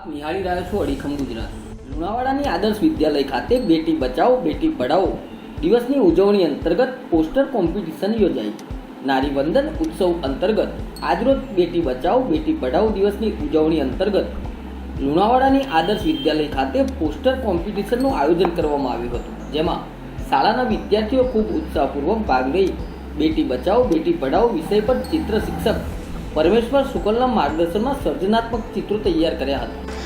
આપ નિહાળી રહ્યા છો અડીખમ ગુજરાત. લુણાવાડાની આદર્શ વિદ્યાલય ખાતે બેટી બચાવો, બેટી પઢાઓ દિવસની ઉજવણી અંતર્ગત પોસ્ટર કોમ્પિટિશન યોજાઈ નારી વંદન ઉત્સવ અંતર્ગત આજરોજ બેટી બચાવો, બેટી પઢાઓ દિવસની ઉજવણી અંતર્ગત લુણાવાડાની આદર્શ વિદ્યાલય ખાતે પોસ્ટર કોમ્પિટિશનનું આયોજન કરવામાં આવ્યું હતું. જેમાં શાળાના વિદ્યાર્થીઓ ખૂબ ઉત્સાહપૂર્વક ભાગ લઈ બેટી બચાવો, બેટી પઢાઓ વિષય પર ચિત્ર શિક્ષક પરમેશ્વર શુકલના માર્ગદર્શનમાં સર્જનાત્મક ચિત્રો તૈયાર કર્યા હતા.